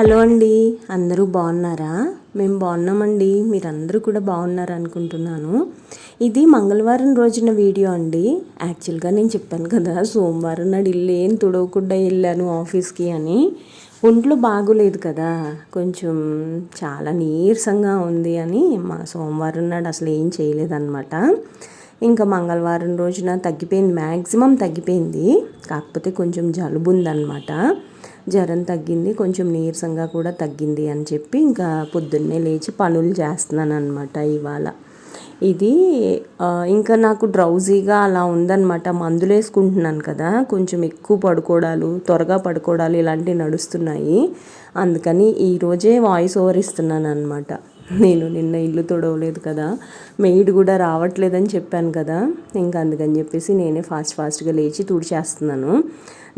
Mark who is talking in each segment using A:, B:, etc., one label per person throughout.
A: Hello అండి అందరూ బాగున్నారా? మేము బాగున్నామండి మీరందరూ కూడా బాగున్నారు అనుకుంటున్నాను. ఇది మంగళవారం రోజున వీడియో అండి. యాక్చువల్గా నేను చెప్పాను కదా సోమవారం నాడు ఇల్లు ఏం తుడవకుండా వెళ్ళాను ఆఫీస్కి అని. ఒంట్లో బాగోలేదు కదా కొంచెం చాలా నీరసంగా ఉంది అని మా సోమవారం నాడు అసలు ఏం చేయలేదన్నమాట. ఇంకా మంగళవారం రోజున తగ్గిపోయింది మ్యాక్సిమం తగ్గిపోయింది. కాకపోతే కొంచెం జలుబు ఉందన్నమాట. జ్వరం తగ్గింది కొంచెం నీరసంగా కూడా తగ్గింది అని చెప్పి ఇంకా పొద్దున్నే లేచి పనులు చేస్తున్నాను అనమాట ఇవాళ. ఇది ఇంకా నాకు డ్రౌజీగా అలా ఉందన్నమాట. మందులు వేసుకుంటున్నాను కదా కొంచెం ఎక్కువ పడుకోవడాలు త్వరగా పడుకోవడాలు ఇలాంటివి నడుస్తున్నాయి. అందుకని ఈరోజే వాయిస్ ఓవర్ ఇస్తున్నాను అనమాట నేను నిన్న ఇల్లు తుడవలేదు కదా మెయిడ్ కూడా రావట్లేదని చెప్పాను కదా ఇంకా అందుకని చెప్పేసి నేనే ఫాస్ట్ ఫాస్ట్గా లేచి తుడిచేస్తున్నాను.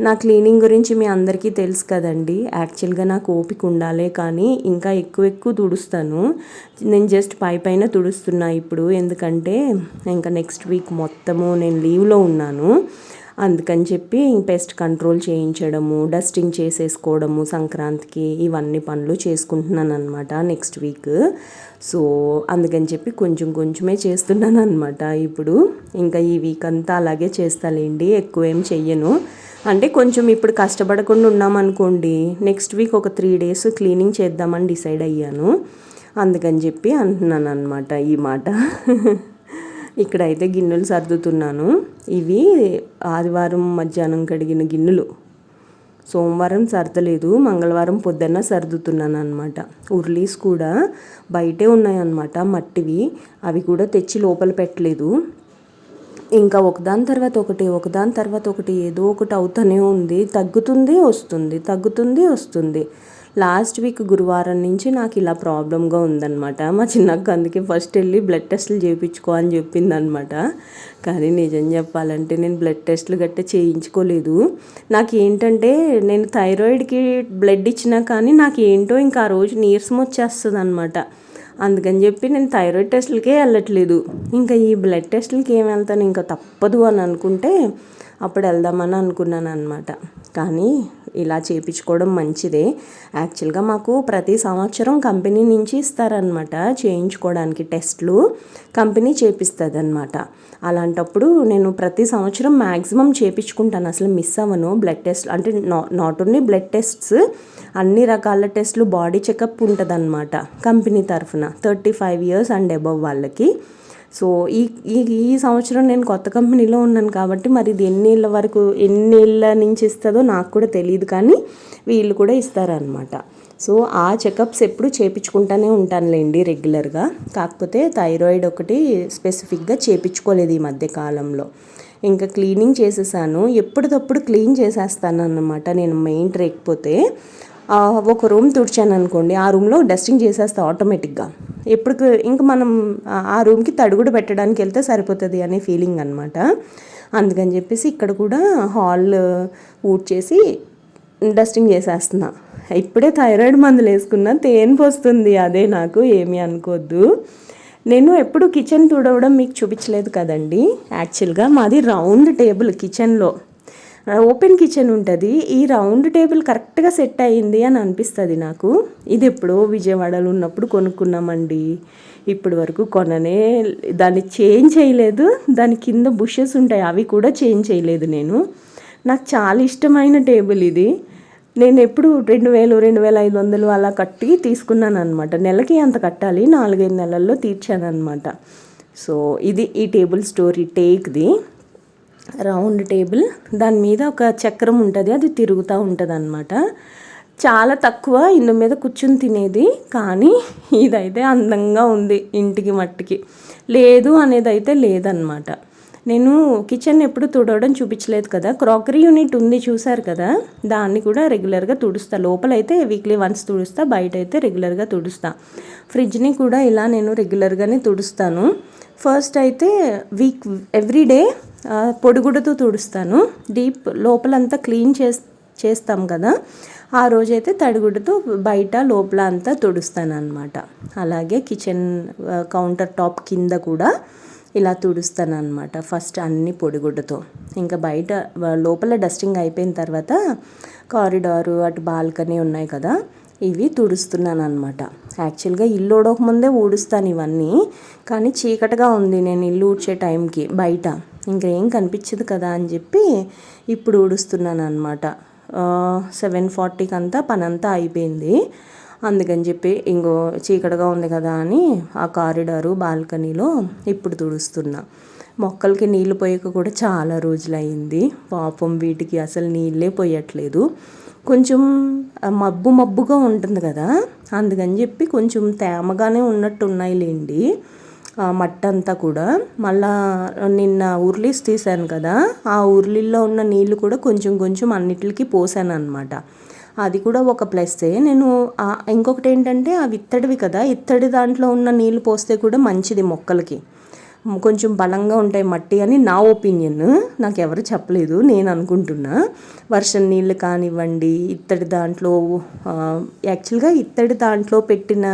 A: నా క్లీనింగ్ గురించి మీ అందరికీ తెలుసు కదండి యాక్చువల్గా నాకు ఓపిక ఉండాలే కానీ ఇంకా ఎక్కువ ఎక్కువ తుడుస్తాను. నేను జస్ట్ పై పైన తుడుస్తున్నా ఇప్పుడు ఎందుకంటే ఇంకా నెక్స్ట్ వీక్ మొత్తము నేను లీవ్లో ఉన్నాను. అందుకని చెప్పి పెస్ట్ కంట్రోల్ చేయించడము డస్టింగ్ చేసేసుకోవడము సంక్రాంతికి ఇవన్నీ పనులు చేసుకుంటున్నాను అనమాట నెక్స్ట్ వీక్ సో అందుకని చెప్పి కొంచెం కొంచెమే చేస్తున్నాను అనమాట ఇప్పుడు. ఇంకా ఈ వీక్ అంతా అలాగే చేస్తాలేండి ఎక్కువ ఏం చెయ్యను. అంటే కొంచెం ఇప్పుడు కష్టపడకుండా ఉన్నామనుకోండి నెక్స్ట్ వీక్ ఒక త్రీ డేస్ క్లీనింగ్ చేద్దామని డిసైడ్ అయ్యాను. అందుకని చెప్పి అంటున్నాను అనమాట ఈ మాట. ఇక్కడైతే గిన్నెలు సర్దుతున్నాను. ఇవి ఆదివారం మధ్యాహ్నం కడిగిన గిన్నెలు. సోమవారం సర్దలేదు మంగళవారం పొద్దున్న సర్దుతున్నాను అనమాట ఉర్లీస్ కూడా బయటే ఉన్నాయన్నమాట మట్టివి. అవి కూడా తెచ్చి లోపల పెట్టలేదు. ఇంకా ఒకదాని తర్వాత ఒకటి ఒకదాని తర్వాత ఒకటి ఏదో ఒకటి అవుతూనే ఉంది. తగ్గుతుంది వస్తుంది తగ్గుతుంది వస్తుంది. లాస్ట్ వీక్ గురువారం నుంచి నాకు ఇలా ప్రాబ్లంగా ఉందన్నమాట. మా చిన్నక్క అందుకే ఫస్ట్ వెళ్ళి బ్లడ్ టెస్టులు చేయించుకో అని చెప్పింది అనమాట కానీ నిజం చెప్పాలంటే నేను బ్లడ్ టెస్టులు గట్టా చేయించుకోలేదు. నాకు ఏంటంటే నేను థైరాయిడ్కి బ్లడ్ ఇచ్చినా కానీ నాకు ఏంటో ఇంకా ఆ రోజు నీరసం వచ్చేస్తుంది అనమాట అందుకని చెప్పి నేను థైరాయిడ్ టెస్టులకే వెళ్ళట్లేదు. ఇంకా ఈ బ్లడ్ టెస్టులకి ఏం వెళ్తాను ఇంకా తప్పదు అని అనుకుంటే అప్పుడు వెళ్దామని అనుకున్నాను అనమాట కానీ ఇలా చేయించుకోవడం మంచిదే. యాక్చువల్గా మాకు ప్రతి సంవత్సరం కంపెనీ నుంచి ఇస్తారనమాట చేయించుకోవడానికి టెస్ట్లు కంపెనీ చేపిస్తుంది అనమాట అలాంటప్పుడు నేను ప్రతి సంవత్సరం మ్యాక్సిమం చేయించుకుంటాను అసలు మిస్ అవ్వను. బ్లడ్ టెస్ట్ అంటే నాట్ ఓన్లీ బ్లడ్ టెస్ట్స్ అన్ని రకాల టెస్ట్లు బాడీ చెకప్ ఉంటుంది అనమాట కంపెనీ తరఫున. Thirty five years and above వాళ్ళకి. సో ఈ ఈ ఈ సంవత్సరం నేను కొత్త కంపెనీలో ఉన్నాను కాబట్టి మరి ఇది ఎన్నేళ్ళ వరకు ఎన్నేళ్ళ నుంచి ఇస్తుందో నాకు కూడా తెలియదు కానీ వీళ్ళు కూడా ఇస్తారనమాట సో ఆ చెకప్స్ ఎప్పుడు చేపించుకుంటూనే ఉంటానులేండి రెగ్యులర్గా. కాకపోతే థైరాయిడ్ ఒకటి స్పెసిఫిక్గా చేపించుకోలేదు ఈ మధ్య కాలంలో. ఇంకా క్లీనింగ్ చేసేసాను. ఎప్పటికప్పుడు క్లీన్ చేసేస్తాను అన్నమాట నేను మెయిన్ రేకపోతే ఒక రూమ్ తుడిచాను అనుకోండి ఆ రూమ్లో డస్టింగ్ చేసేస్తా ఆటోమేటిక్గా ఎప్పుడు ఇంకా మనం ఆ రూమ్కి తడుగుడు పెట్టడానికి వెళ్తే సరిపోతుంది అనే ఫీలింగ్ అనమాట అందుకని చెప్పేసి ఇక్కడ కూడా హాల్ ఊడ్ చేసి డస్టింగ్ చేసేస్తున్నా. ఇప్పుడే థైరాయిడ్ మందులు వేసుకున్నా తేను వస్తుంది అదే నాకు ఏమీ అనుకోవద్దు నేను ఎప్పుడు కిచెన్ తుడవడం మీకు చూపించలేదు కదండి. యాక్చువల్గా మాది రౌండ్ టేబుల్ కిచెన్లో ఓపెన్ కిచెన్ ఉంటుంది. ఈ రౌండ్ టేబుల్ కరెక్ట్గా సెట్ అయ్యింది అని అనిపిస్తుంది నాకు. ఇది ఎప్పుడో విజయవాడలో ఉన్నప్పుడు కొనుక్కున్నామండి. ఇప్పటి వరకు కొననే దాన్ని చేంజ్ చేయలేదు. దాని కింద బుషెస్ ఉంటాయి. అవి కూడా చేంజ్ చేయలేదు నేను. నాకు చాలా ఇష్టమైన టేబుల్ ఇది. నేను ఎప్పుడు రెండు వేలు రెండు వేల ఐదు వందలు అలా కట్టి తీసుకున్నాను అనమాట నెలకి అంత కట్టాలి. నాలుగైదు నెలల్లో తీర్చాను అనమాట సో ఇది ఈ టేబుల్ స్టోరీ టేక్ది. Round table. దాని మీద ఒక చక్రం ఉంటుంది అది తిరుగుతూ ఉంటుంది అనమాట చాలా తక్కువ ఇందు మీద కూర్చుని తినేది కానీ ఇదైతే అందంగా ఉంది ఇంటికి మట్టికి. లేదు అనేది అయితే లేదనమాట నేను కిచెన్ ఎప్పుడు తుడవడం చూపించలేదు కదా. క్రాకరీ యూనిట్ ఉంది చూసారు కదా. దాన్ని కూడా రెగ్యులర్గా తుడుస్తా. లోపలైతే వీక్లీ వన్స్ తుడుస్తా బయట అయితే రెగ్యులర్గా తుడుస్తా. ఫ్రిడ్జ్ని కూడా ఇలా నేను రెగ్యులర్గానే తుడుస్తాను. ఫస్ట్ అయితే వీక్ ఎవ్రీడే పొడిగుడుతో తుడుస్తాను. డీప్ లోపలంతా క్లీన్ చేస్ చేస్తాం కదా. ఆ రోజైతే తడిగుడ్డతో బయట లోపల అంతా తుడుస్తాను అనమాట అలాగే కిచెన్ కౌంటర్ టాప్ కింద కూడా ఇలా తుడుస్తాను అనమాట ఫస్ట్ అన్ని పొడిగుడ్డతో. ఇంకా బయట లోపల డస్టింగ్ అయిపోయిన తర్వాత కారిడారు అటు బాల్కనీ ఉన్నాయి కదా ఇవి తుడుస్తున్నాను అనమాట యాక్చువల్గా ఇల్లు ఊడక ముందే ఊడుస్తాను ఇవన్నీ కానీ చీకటిగా ఉంది. నేను ఇల్లు ఊడ్చే టైంకి బయట. ఇంకేం కనిపించదు కదా అని చెప్పి ఇప్పుడు ఊడుస్తున్నాను అనమాట సెవెన్ ఫార్టీకి అంతా పని అంతా అయిపోయింది. అందుకని చెప్పి ఇంకో చీకటిగా ఉంది కదా అని ఆ కారిడారు బాల్కనీలో ఇప్పుడు తుడుస్తున్నా. మొక్కలకి నీళ్ళు పోయక కూడా చాలా రోజులైంది పాపం వీటికి అసలు నీళ్ళే పోయట్లేదు. కొంచెం మబ్బు మబ్బుగా ఉంటుంది కదా. అందుకని చెప్పి కొంచెం తేమగానే ఉన్నట్టు ఉన్నాయి లేండి మట్టి అంతా కూడా. మళ్ళా నిన్న ఉర్లీస్ తీశాను కదా ఆ ఉర్లీల్లో ఉన్న నీళ్ళు కూడా కొంచెం కొంచెం అన్నిటికి పోసాను అనమాట అది కూడా ఒక ప్లస్సే. నేను ఇంకొకటి ఏంటంటే అవి ఇత్తడివి కదా ఇత్తడి దాంట్లో ఉన్న నీళ్ళు పోస్తే కూడా మంచిది మొక్కలకి. కొంచెం బలంగా ఉంటాయి మట్టి అని నా ఒపీనియన్. నాకు ఎవరు చెప్పలేదు నేను అనుకుంటున్నా. వర్షం నీళ్ళు కానివ్వండి ఇత్తడి దాంట్లో యాక్చువల్గా ఇత్తడి దాంట్లో పెట్టిన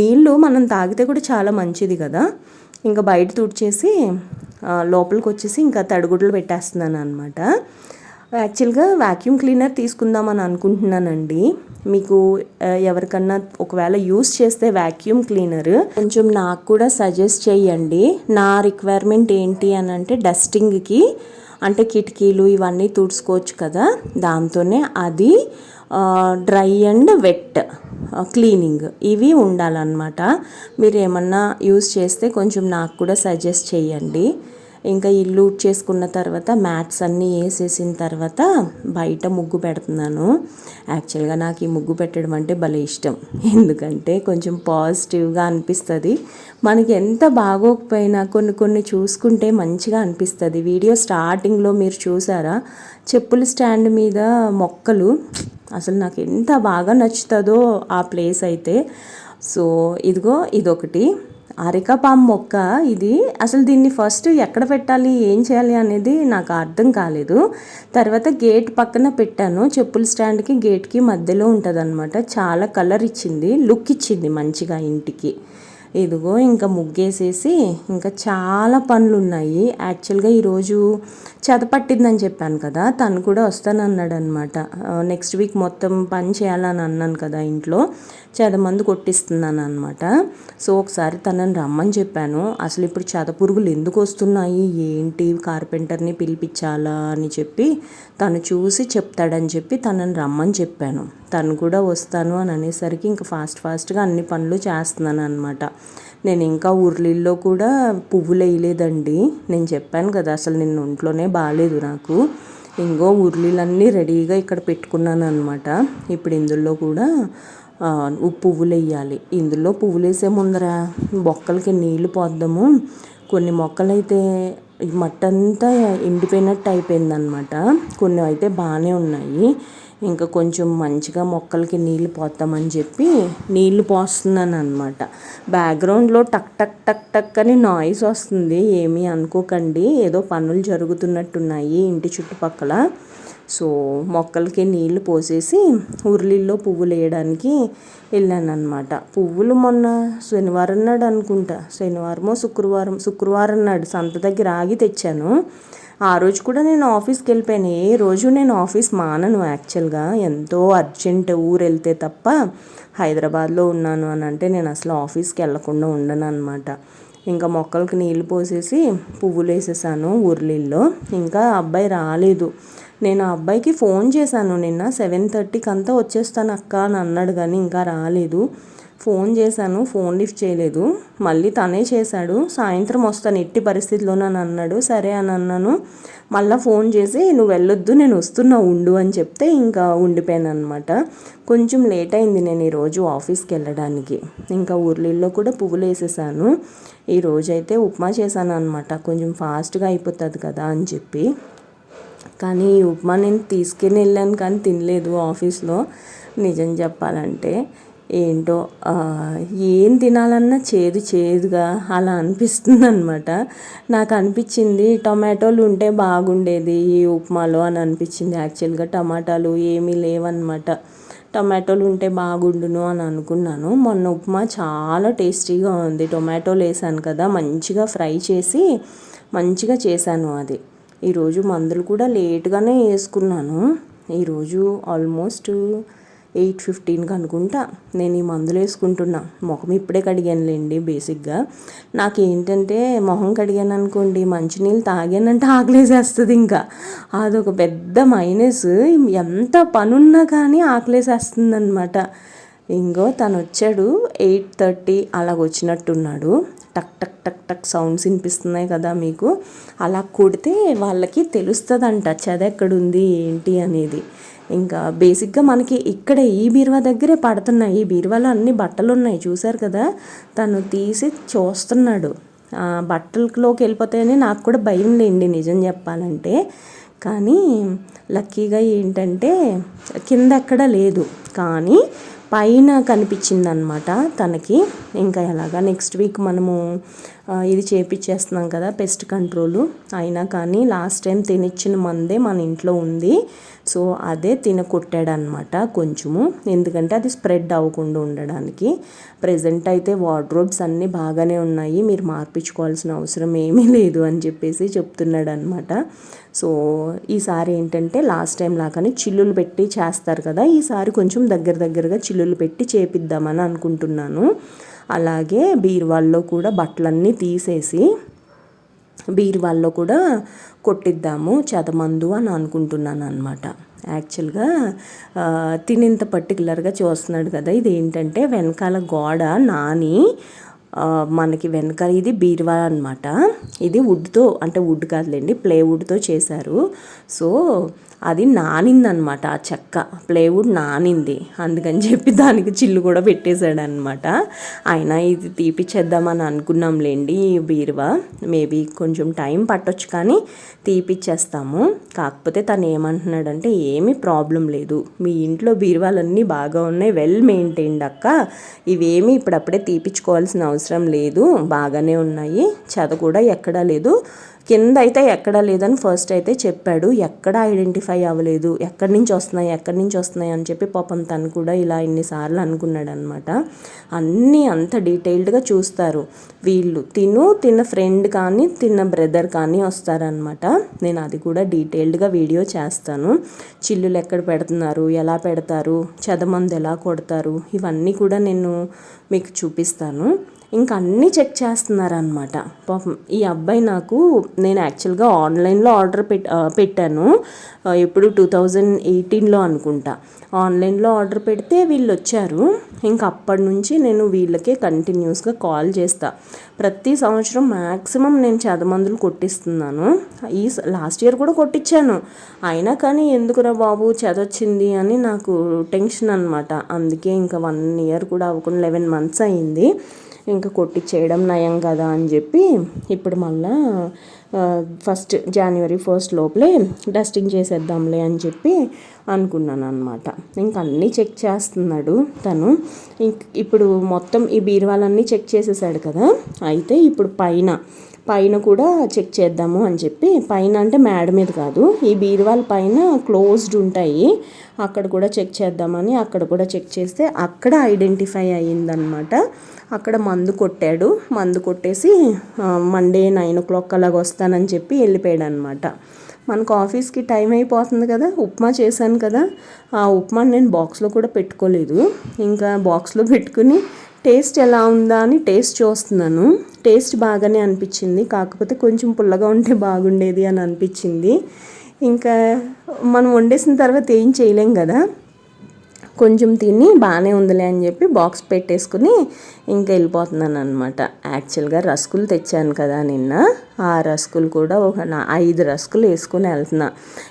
A: నీళ్ళు మనం తాగితే కూడా చాలా మంచిది కదా. ఇంకా బయట తుడిచేసి లోపలికి వచ్చేసి ఇంకా తడిగుడ్లు పెట్టేస్తున్నాను అనమాట యాక్చువల్గా వాక్యూమ్ క్లీనర్ తీసుకుందామని అనుకుంటున్నానండి. మీకు ఎవరికన్నా ఒకవేళ యూస్ చేస్తే వ్యాక్యూమ్ క్లీనర్ కొంచెం నాకు కూడా సజెస్ట్ చేయండి. నా రిక్వైర్మెంట్ ఏంటి అని అంటే డస్టింగ్కి అంటే కిటికీలు ఇవన్నీ తుడుచుకోవచ్చు కదా. దాంతోనే అది డ్రై అండ్ వెట్ క్లీనింగ్ ఇవి ఉండాలన్నమాట. మీరు ఏమన్నా యూస్ చేస్తే కొంచెం నాకు కూడా సజెస్ట్ చేయండి. ఇంకా ఇల్లు చేసుకున్న తర్వాత మ్యాట్స్ అన్నీ వేసేసిన తర్వాత బయట ముగ్గు పెడుతున్నాను. యాక్చువల్గా నాకు ఈ ముగ్గు పెట్టడం అంటే భలే ఇష్టం. ఎందుకంటే కొంచెం పాజిటివ్గా అనిపిస్తుంది. మనకి ఎంత బాగోకపోయినా కొన్ని కొన్ని చూసుకుంటే మంచిగా అనిపిస్తుంది. వీడియో స్టార్టింగ్లో మీరు చూసారా? చెప్పుల స్టాండ్ మీద మొక్కలు. అసలు నాకు ఎంత బాగా నచ్చుతుందో ఆ ప్లేస్ అయితే. సో ఇదిగో ఇదొకటి. అరికపాం మొక్క ఇది అసలు దీన్ని ఫస్ట్ ఎక్కడ పెట్టాలి ఏం చేయాలి అనేది నాకు అర్థం కాలేదు. తర్వాత గేట్ పక్కన పెట్టాను. చెప్పుల స్టాండ్కి గేట్కి మధ్యలో ఉంటుంది చాలా కలర్ ఇచ్చింది లుక్ ఇచ్చింది మంచిగా ఇంటికి. ఇదిగో ఇంకా ముగ్గేసేసి ఇంకా చాలా పనులు ఉన్నాయి యాక్చువల్గా ఈరోజు పట్టిందని చెప్పాను కదా తను కూడా వస్తానన్నాడు అనమాట నెక్స్ట్ వీక్ మొత్తం పని చేయాలని అన్నాను కదా ఇంట్లో చెదమందు కొట్టిస్తున్నాను అనమాట సో ఒకసారి తనని రమ్మని చెప్పాను. అసలు ఇప్పుడు పురుగులు ఎందుకు వస్తున్నాయి ఏంటి కార్పెంటర్ని పిలిపించాలా అని చెప్పి తను చూసి చెప్తాడని చెప్పి తనని రమ్మని చెప్పాను. తను కూడా వస్తాను అని అనేసరికి ఇంకా ఫాస్ట్ ఫాస్ట్గా అన్ని పనులు చేస్తున్నాను అనమాట నేను ఇంకా ఉర్లీల్లో కూడా పువ్వులు వేయలేదండి. నేను చెప్పాను కదా అసలు నిన్న ఒంట్లోనే బాగాలేదు నాకు. ఇంకో ఉర్లీలన్నీ రెడీగా ఇక్కడ పెట్టుకున్నాను అనమాట ఇప్పుడు ఇందులో కూడా పువ్వులు వేయాలి. ఇందులో పువ్వులు వేసే ముందర మొక్కలకి నీళ్ళు పోద్దాము. కొన్ని మొక్కలైతే మట్టంతా ఎండిపోయినట్టు అయిపోయిందనమాట కొన్ని అయితే బాగానే ఉన్నాయి. ఇంకా కొంచెం మంచిగా మొక్కలకి నీళ్ళు పోతామని చెప్పి నీళ్ళు పోస్తున్నాను అనమాట బ్యాక్గ్రౌండ్లో టక్ టక్ టక్ టక్ అని నాయిస్ వస్తుంది. ఏమీ అనుకోకండి. ఏదో పనులు జరుగుతున్నట్టున్నాయి ఇంటి చుట్టుపక్కల. సో మొక్కలకి నీళ్ళు పోసేసి ఉర్లిల్లో పువ్వులు వేయడానికి వెళ్ళాను అనమాట పువ్వులు మొన్న శనివారం నాడు అనుకుంటా. శనివారమో శుక్రవారం శుక్రవారం నాడు సంత దగ్గర ఆగి తెచ్చాను. ఆ రోజు కూడా నేను ఆఫీస్కి వెళ్ళిపోయాను. ఏ రోజు నేను ఆఫీస్ మానను యాక్చువల్గా. ఎంతో అర్జెంట్ ఊరు వెళ్తే తప్ప హైదరాబాద్లో ఉన్నాను అని అంటే నేను అసలు ఆఫీస్కి వెళ్ళకుండా ఉండను అనమాట ఇంకా మొక్కలకి నీళ్ళు పోసేసి పువ్వులు వేసేసాను ఉర్లిల్లో ఇంకా అబ్బాయి రాలేదు. నేను ఆ అబ్బాయికి ఫోన్ చేశాను. నిన్న సెవెన్ థర్టీకి అంతా వచ్చేస్తాను అక్క అని అన్నాడు కానీ ఇంకా రాలేదు. ఫోన్ చేశాను ఫోన్ లిఫ్ట్ చేయలేదు. మళ్ళీ తనే చేశాడు. సాయంత్రం వస్తాను ఎట్టి పరిస్థితిలో నన్ను అన్నాడు. సరే అని అన్నాను. మళ్ళీ ఫోన్ చేసి నువ్వు వెళ్ళొద్దు నేను వస్తున్నా ఉండు అని చెప్తే ఇంకా ఉండిపోయాను అనమాట కొంచెం లేట్ అయింది నేను ఈరోజు ఆఫీస్కి వెళ్ళడానికి. ఇంకా ఊర్లీల్లో కూడా పువ్వులు వేసేసాను. ఈరోజు అయితే ఉప్మా చేశాను అనమాట కొంచెం ఫాస్ట్గా అయిపోతుంది కదా అని చెప్పి. కానీ ఈ ఉప్మా నేను తీసుకుని వెళ్ళాను కానీ తినలేదు ఆఫీస్లో. నిజం చెప్పాలంటే. ఏంటో ఏం తినాలన్నా చేదు చేదుగా అలా అనిపిస్తుంది అనమాట నాకు అనిపించింది టొమాటోలు ఉంటే బాగుండేది ఈ ఉప్మాలో అని అనిపించింది. యాక్చువల్గా టమాటాలు ఏమీ లేవన్నమాట. టొమాటోలు ఉంటే బాగుండును అని అనుకున్నాను. మొన్న ఉప్మా చాలా టేస్టీగా ఉంది. టొమాటోలు వేసాను కదా మంచిగా ఫ్రై చేసి మంచిగా చేశాను అది. ఈరోజు మందులు కూడా లేట్గానే వేసుకున్నాను. ఈరోజు ఆల్మోస్ట్ ఎయిట్ ఫిఫ్టీన్కి అనుకుంటా. నేను ఈ మందులు వేసుకుంటున్నా. మొహం ఇప్పుడే కడిగానులేండి బేసిక్గా. నాకు ఏంటంటే మొహం కడిగాను అనుకోండి మంచినీళ్ళు తాగానంటే ఆకలేసేస్తుంది ఇంకా. అదొక పెద్ద మైనస్. ఎంత పనున్నా కానీ ఆకలేసేస్తుంది అనమాట ఇంకో తను వచ్చాడు ఎయిట్ థర్టీ అలాగ వచ్చినట్టున్నాడు టక్ టక్ టక్ టక్ సౌండ్స్ వినిపిస్తున్నాయి కదా మీకు. అలా కొడితే వాళ్ళకి తెలుస్తుందంట చెద ఎక్కడుంది ఏంటి అనేది. ఇంకా బేసిక్గా మనకి ఇక్కడ ఈ బీరువా దగ్గరే పడుతున్నాయి. ఈ బీరువాలో అన్ని బట్టలు ఉన్నాయి చూశారు కదా? తను తీసి చూస్తున్నాడు. బట్టలలోకి వెళ్ళిపోతాయని నాకు కూడా భయం లేండి నిజం చెప్పాలంటే. కానీ లక్కీగా ఏంటంటే కింద ఎక్కడ లేదు. కానీ పైన కనిపించిందనమాట తనకి. ఇంకా ఎలాగా? నెక్స్ట్ వీక్ మనము ఇది చేపించేస్తున్నాం కదా పెస్ట్ కంట్రోల్ అయినా కానీ లాస్ట్ టైం తినిచ్చిన మందే మన ఇంట్లో ఉంది. సో అదే తిన కొట్టాడనమాట కొంచెము. ఎందుకంటే అది స్ప్రెడ్ అవ్వకుండా ఉండడానికి. ప్రజెంట్ అయితే వార్డ్రోబ్స్ అన్నీ బాగానే ఉన్నాయి. మీరు మార్పించుకోవాల్సిన అవసరం ఏమీ లేదు అని చెప్పేసి చెప్తున్నాడు అనమాట సో ఈసారి ఏంటంటే లాస్ట్ టైం లాగానే చిల్లులు పెట్టి చేస్తారు కదా ఈసారి కొంచెం దగ్గర దగ్గరగా చిల్లులు పెట్టి చేపిద్దామని అనుకుంటున్నాను. అలాగే బీరువాల్లో కూడా బట్టలన్నీ తీసేసి బీరువాల్లో కూడా కొట్టిద్దాము చదమందు అని అనుకుంటున్నాను అనమాట యాక్చువల్గా తినింత పర్టికులర్గా చూస్తున్నాడు కదా ఇది ఏంటంటే వెనకాల గోడ నాని మనకి వెనక ఇది బీరువా అనమాట ఇది వుడ్తో అంటే వుడ్ కాదులేండి ప్లేవుడ్తో చేశారు. సో అది నానిందనమాట ఆ చెక్క. ప్లేవుడ్ నానింది. అందుకని చెప్పి దానికి చిల్లు కూడా పెట్టేశాడు అనమాట అయినా ఇది తీపిచ్చేద్దామని అనుకున్నాంలేండి ఈ బీరువా. మేబీ కొంచెం టైం పట్టొచ్చు కానీ తీపిచ్చేస్తాము. కాకపోతే తను ఏమంటున్నాడంటే ఏమీ ప్రాబ్లం లేదు. మీ ఇంట్లో బీరువాలన్నీ బాగా ఉన్నాయి. వెల్ మెయింటైన్డ్ అక్క. ఇవేమీ ఇప్పుడప్పుడే తీపిచ్చుకోవాల్సిన అవసరం అవసరం లేదు బాగానే ఉన్నాయి. చద కూడా ఎక్కడా లేదు. కింద అయితే ఎక్కడా లేదని ఫస్ట్ అయితే చెప్పాడు. ఎక్కడ ఐడెంటిఫై అవ్వలేదు. ఎక్కడి నుంచి వస్తున్నాయి ఎక్కడి నుంచి వస్తున్నాయి అని చెప్పి పాపం తను కూడా ఇలా ఇన్నిసార్లు అనుకున్నాడు అనమాట అన్నీ అంత డీటెయిల్డ్గా చూస్తారు. వీళ్ళు తిను తిన్న ఫ్రెండ్ కానీ తిన్న బ్రదర్ కానీ వస్తారనమాట నేను అది కూడా డీటెయిల్డ్గా వీడియో చేస్తాను. చిల్లులు ఎక్కడ పెడుతున్నారు ఎలా పెడతారు చెదమందు ఎలా కొడతారు ఇవన్నీ కూడా నేను మీకు చూపిస్తాను. ఇంకా అన్నీ చెక్ చేస్తున్నారనమాట పాపం ఈ అబ్బాయి నాకు నేను యాక్చువల్గా ఆన్లైన్లో ఆర్డర్ పెట్ పెట్టాను. ఎప్పుడు టూ థౌజండ్ ఎయిటీన్లో అనుకుంటా. ఆన్లైన్లో ఆర్డర్ పెడితే వీళ్ళు వచ్చారు ఇంకా అప్పటి నుంచి నేను వీళ్ళకే కంటిన్యూస్గా కాల్ చేస్తా. ప్రతి సంవత్సరం మ్యాక్సిమం నేను చదమందులు కొట్టిస్తున్నాను. ఈ లాస్ట్ ఇయర్ కూడా కొట్టించాను అయినా కానీ ఎందుకురా బాబు చదవచ్చింది అని నాకు టెన్షన్ అనమాట అందుకే ఇంకా వన్ ఇయర్ కూడా అవ్వకుండా లెవెన్ మంత్స్ అయింది. ఇంకా కొట్టించేయడం నయం కదా అని చెప్పి ఇప్పుడు మళ్ళా ఫస్ట్ జనవరి ఫస్ట్ లోపలే డస్టింగ్ చేసేద్దాంలే అని చెప్పి అనుకున్నాను అనమాట ఇంకా అన్నీ చెక్ చేస్తున్నాడు తను. ఇంక ఇప్పుడు మొత్తం ఈ బీరువాలన్నీ చెక్ చేసేసాడు కదా. అయితే ఇప్పుడు పైన పైన కూడా చెక్ చేద్దాము అని చెప్పి పైన అంటే మేడ మీద కాదు ఈ బీరువాల పైన క్లోజ్డ్ ఉంటాయి. అక్కడ కూడా చెక్ చేద్దామని అక్కడ కూడా చెక్ చేస్తే అక్కడ ఐడెంటిఫై అయ్యిందనమాట అక్కడ మందు కొట్టాడు. మందు కొట్టేసి మండే నైన్ ఓ క్లాక్ అలాగ వస్తానని చెప్పి వెళ్ళిపోయాడు అనమాట మనకు ఆఫీస్కి టైం అయిపోతుంది కదా ఉప్మా చేశాను కదా ఆ ఉప్మా నేను బాక్స్లో కూడా పెట్టుకోలేదు. ఇంకా బాక్స్లో పెట్టుకుని టేస్ట్ ఎలా ఉందా అని టేస్ట్ చూస్తున్నాను. టేస్ట్ బాగానే అనిపించింది. కాకపోతే కొంచెం పుల్లగా ఉంటే బాగుండేది అని అనిపించింది. ఇంకా మనం వండేసిన తర్వాత ఏం చేయలేం కదా. కొంచెం తిని బాగానే ఉందిలే అని చెప్పి బాక్స్ పెట్టేసుకుని ఇంకా వెళ్ళిపోతున్నాను అనమాట యాక్చువల్గా రస్కులు తెచ్చాను కదా నిన్న. ఆ రస్కులు కూడా ఒక నా ఐదు రస్కులు వేసుకుని వెళ్తున్నా.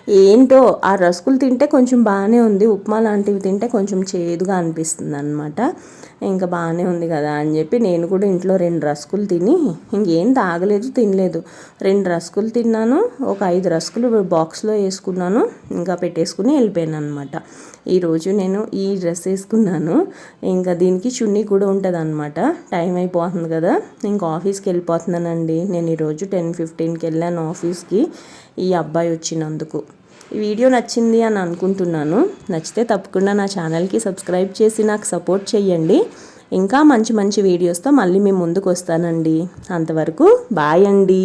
A: ఏంటో ఆ రస్కులు తింటే కొంచెం బాగానే ఉంది. ఉప్మా లాంటివి తింటే కొంచెం చేదుగా అనిపిస్తుంది అనమాట ఇంకా బాగానే ఉంది కదా అని చెప్పి నేను కూడా ఇంట్లో రెండు రస్కులు తిని ఇంకేం తాగలేదు తినలేదు. రెండు రస్కులు తిన్నాను ఒక ఐదు రస్కులు బాక్స్లో వేసుకున్నాను ఇంకా పెట్టేసుకుని వెళ్ళిపోయాను అనమాట ఈరోజు నేను ఈ డ్రెస్ వేసుకున్నాను ఇంకా దీనికి చున్నీ కూడా ఉంటుంది అనమాట టైం అయిపోతుంది కదా ఇంకా ఆఫీస్కి వెళ్ళిపోతున్నానండి. నేను ఈరోజు టెన్ ఫిఫ్టీన్కి వెళ్ళాను ఆఫీస్కి ఈ అబ్బాయి వచ్చినందుకు. ఈ వీడియో నచ్చింది అని అనుకుంటున్నాను. నచ్చితే తప్పకుండా నా ఛానల్కి సబ్స్క్రైబ్ చేసి నాకు సపోర్ట్ చేయండి ఇంకా మంచి మంచి వీడియోస్తో మళ్ళీ మేము ముందుకు వస్తానండి. అంతవరకు బాయ్ అండి.